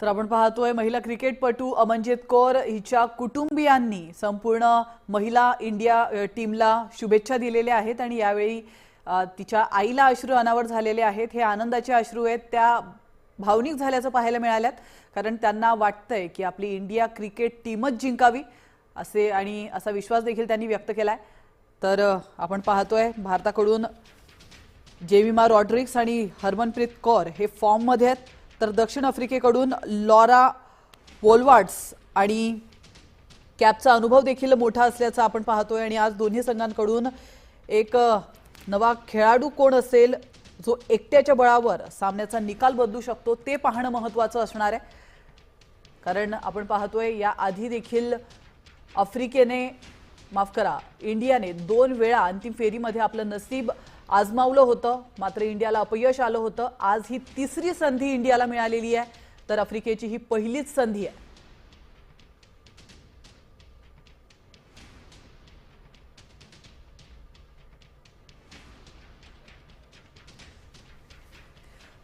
तर आपण पाहतोय महिला क्रिकेटपटू अमनजित कौर हिच्या कुटुंबियांनी संपूर्ण महिला इंडिया टीमला शुभेच्छा दिलेल्या आहेत आणि यावेळी तिच्या आईला अश्रू अनावर झालेले आहेत. हे आनंदाचे अश्रू आहेत. त्या भावनिक झाल्याचं पाहायला मिळाल्यात. कारण त्यांना वाटतंय की आपली इंडिया क्रिकेट टीमच जिंकावी असे आणि असा विश्वास देखील त्यांनी व्यक्त केला आहे तर आपण पाहतोय भारताकडून जेमिमा रॉड्रिक्स आणि हरमनप्रीत कौर हे फॉर्ममध्ये आहेत. तर दक्षिण आफ्रिकेकडून लॉरा पोलवार्ड्स आणि कॅपचा अनुभव देखील मोठा असल्याचं आपण पाहतोय. आणि आज दोन्ही संघांकडून एक नवा खेळाडू कोण असेल जो एकट्याच्या बळावर सामन्याचा निकाल बदलू शकतो ते पाहणं महत्त्वाचं असणार आहे. कारण आपण पाहतोय या आधी देखील आफ्रिकेने माफ करा इंडियाने दोन वेळा अंतिम फेरीमध्ये आपलं नसीब आजमावलं होतं. मात्र इंडियाला अपयश आलं होतं. आज ही तिसरी संधी इंडियाला मिळालेली आहे. तर आफ्रिकेची ही पहिलीच संधी आहे.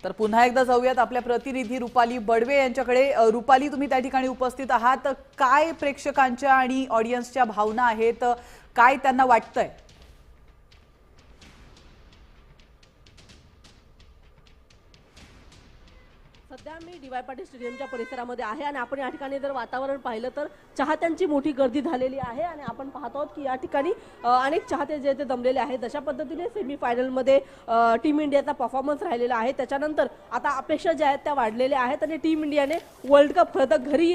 तर पुन्हा एकदा जाऊयात आपल्या प्रतिनिधी रुपाली बडवे यांच्याकडे. रुपाली तुम्ही त्या ठिकाणी उपस्थित आहात. काय प्रेक्षकांच्या आणि ऑडियन्सच्या भावना आहेत? काय त्यांना वाटतंय? सध्या मी डी वाय पाटील स्टेडियमच्या परिसरामध्ये आहे आणि आपण या ठिकाणी जर वातावरण पाहिलं तर चाहत्यांची मोठी गर्दी झालेली आहे आणि आपण पाहतो आहोत की या ठिकाणी अनेक चाहते जे ते जमलेले आहेत जशा पद्धतीने सेमी फायनलमध्ये टीम इंडियाचा परफॉर्मन्स राहिलेला आहे. त्याच्यानंतर आता अपेक्षा ज्या आहेत त्या वाढलेल्या आहेत आणि टीम इंडियाने वर्ल्ड कप खरं तर घरी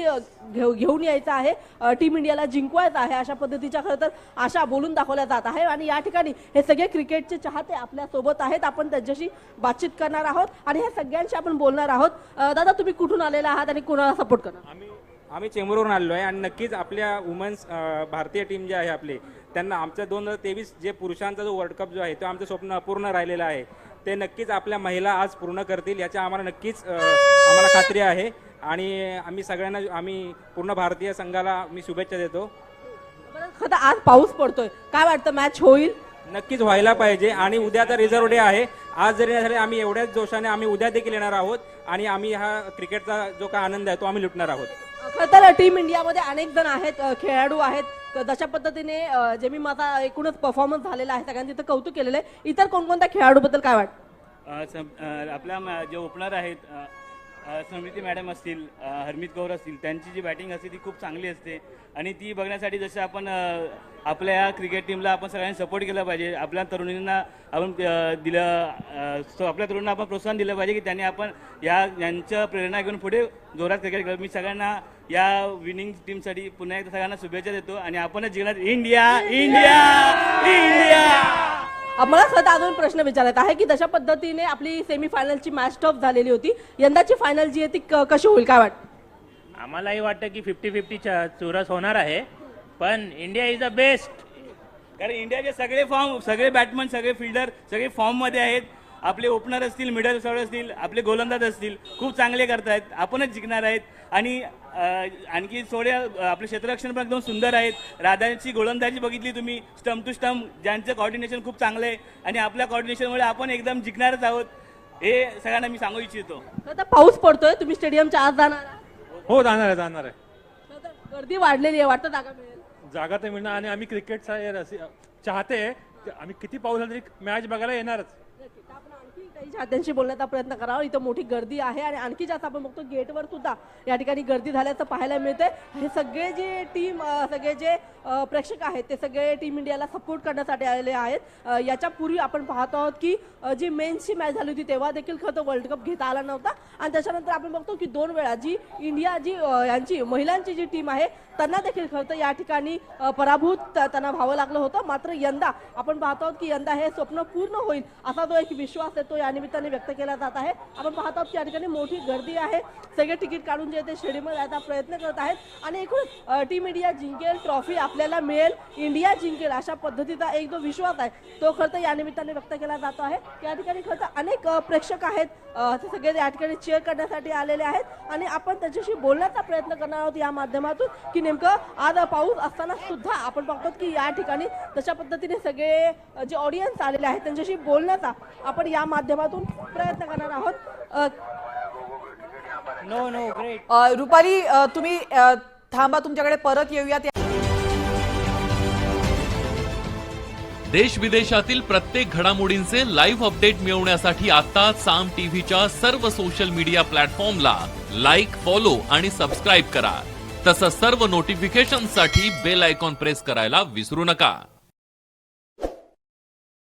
घेऊ घेऊन यायचं आहे. टीम इंडियाला जिंकवायचं आहे अशा पद्धतीच्या खरं तर आशा बोलून दाखवल्या जात आहे आणि या ठिकाणी हे सगळे क्रिकेटचे चाहते आपल्यासोबत आहेत. आपण त्यांच्याशी बातचीत करणार आहोत आणि हे सगळ्यांशी आपण बोलणार आहोत. दादा तुम्ही कुठून आलेला आहात आणि कुणाला सपोर्ट करणार? आम्ही आम्ही चेंबूरवरून आलेलो आहे आणि नक्कीच आपल्या वुमन्स भारतीय टीम जे आहे आपली त्यांना आमच्या दोन हजार तेवीस जे पुरुषांचा जो वर्ल्ड कप जो आहे तो आमचं स्वप्न अपूर्ण राहिलेलं आहे. ते नक्कीच आपल्या महिला आज पूर्ण करतील याची आम्हाला नक्कीच आम्हाला खात्री आहे. आणि आम्ही सगळ्यांना आम्ही पूर्ण भारतीय संघाला मी शुभेच्छा देतो. खरं आज पाऊस पडतोय. काय वाटतं मॅच होईल? नक्कीच व्हायला पाहिजे आणि उद्या तर रिझर्व डे आहे. आज जरी नाही झाले आम्ही एवढ्याच जोशाने आम्ही उद्या देखील येणार आहोत आणि आम्ही हा क्रिकेटचा जो काय आनंद आहे तो आम्ही लुटणार आहोत. खरं तर टीम इंडियामध्ये अनेक जण आहेत खेळाडू आहेत. जशा पद्धतीने अ, जेमी माझा एकूणच परफॉर्मन्स झालेला आहे सगळ्यांनी तिथं कौतुक केलेलं आहे. इतर कोणकोणत्या खेळाडूबद्दल काय वाटतं? आपल्या म- जे ओपनर आहेत स्मृती मॅडम असतील हरमित कौर असतील त्यांची जी बॅटिंग असते ती खूप चांगली असते. आणि ती बघण्यासाठी जसं आपण आपल्या या क्रिकेट टीमला आपण सगळ्यांनी सपोर्ट केला पाहिजे. आपल्या तरुणींना आपण दिलं सो आपल्या तरुणांना आपण प्रोत्साहन दिलं पाहिजे की त्यांनी आपण या यांच्या प्रेरणा घेऊन पुढे जोरात क्रिकेट खेळ. मी सगळ्यांना या विनिंग टीमसाठी पुन्हा एकदा सगळ्यांना शुभेच्छा देतो. आणि आपणच जिंकणार. इंडिया! इंडिया! इंडिया! मला तर अजून प्रश्न विचारायचा आहे की जशा पद्धतीने आपली सेमी फायनलची मॅच टफ झालेली होती. यंदाची फायनल जी आहे ती क- कशी होईल काय वाटतं आम्हालाही वाटतं की फिफ्टी फिफ्टी चुरस होणार आहे पण इंडिया इज द बेस्ट कारण इंडियाचे सगळे फॉर्म सगळे बॅट्समन सगळे फिल्डर सगळे फॉर्ममध्ये आहेत. आपले ओपनर असतील मिडल सॉर्ट असतील आपले गोलंदाज असतील खूप चांगले करतायत आपणच जिंकणार आहेत. आणि आणखी थोडे आपले क्षेत्ररक्षण पण एकदम सुंदर आहेत. राधाची गोलंदाजी बघितली तुम्ही स्टम्प टू स्टम्प ज्यांचं कॉर्डिनेशन खूप चांगलं आहे. आणि आपल्या कॉर्डिनेशनमुळे आपण एकदम जिंकणारच आहोत. हे सगळ्यांना मी सांगू इच्छितो. तर पाऊस पडतोय तुम्ही स्टेडियमच्या आत जाणार. हो जाणार आहे जाणार आहे. गर्दी वाढलेली आहे वाटतं जागा मिळेल? जागा तर मिळणार आणि आम्ही क्रिकेटचा रसी- चाहते आम्ही किती पाऊस झाला तरी मॅच बघायला येणारच. आपण आणखी काही चाहत्यांशी बोलण्याचा प्रयत्न करावा. इथं मोठी गर्दी आहे आणि आणखी जास्त आपण बघतो गेटवर सुद्धा या ठिकाणी गर्दी झाल्याचं पाहायला मिळतंय. हे सगळे जे टीम सगळे जे प्रेक्षक आहेत ते सगळे टीम इंडियाला सपोर्ट करण्यासाठी आलेले आहेत. याच्यापूर्वी याच्या पूर्वी आपण पाहतो आहोत की जी मेन्सची मॅच झाली होती तेव्हा देखील खरं वर्ल्ड कप घेता आला नव्हता. आणि त्याच्यानंतर आपण बघतो की दोन वेळा जी इंडिया जी यांची महिलांची जी टीम आहे त्यांना देखील खरं तर या ठिकाणी पराभूत त्यांना व्हावं लागलं होतं. मात्र यंदा आपण पाहतो आहोत की यंदा हे स्वप्न पूर्ण होईल असा जो एक विश्वास आहे तो या निमित्ताने व्यक्त केला जात आहे. आपण पाहतो आहोत की या ठिकाणी मोठी गर्दी आहे. सगळे तिकीट काढून जे ते स्टेडियमवर जायचा प्रयत्न करत आहेत. आणि एकूण टीम इंडिया जिंकेल ट्रॉफी आपल्याला मिळेल. इंडिया जिंकेल अशा पद्धतीचा एक जो विश्वास आहे तो खरं तर या निमित्ताने व्यक्त केला जातो आहे. या ठिकाणी खरं तर अनेक प्रेक्षक आहेत. ते सगळे या ठिकाणी चेअर करण्यासाठी आलेले आहेत. आणि आपण त्याच्याशी बोलण्याचा प्रयत्न करणार आहोत या माध्यमातून की नेमकं आज पाऊस असताना सुद्धा आपण बघतो की या ठिकाणी तशा पद्धतीने सगळे जे ऑडियन्स आलेले आहेत त्यांच्याशी बोलण्याचा आपण या माध्यमातून प्रयत्न करणार आहोत. नो नो ग्रेट रुपाली तुम्ही थांबा तुमच्याकडे परत येऊयात. देश विदेशातील प्रत्येक घडामोडींचे लाईव्ह अपडेट मिळवण्यासाठी आता साम टीव्हीच्या सर्व सोशल मीडिया प्लॅटफॉर्मला लाईक फॉलो आणि सबस्क्राईब करा. तसंच सर्व नोटिफिकेशनसाठी बेल आयकॉन प्रेस करायला विसरू नका.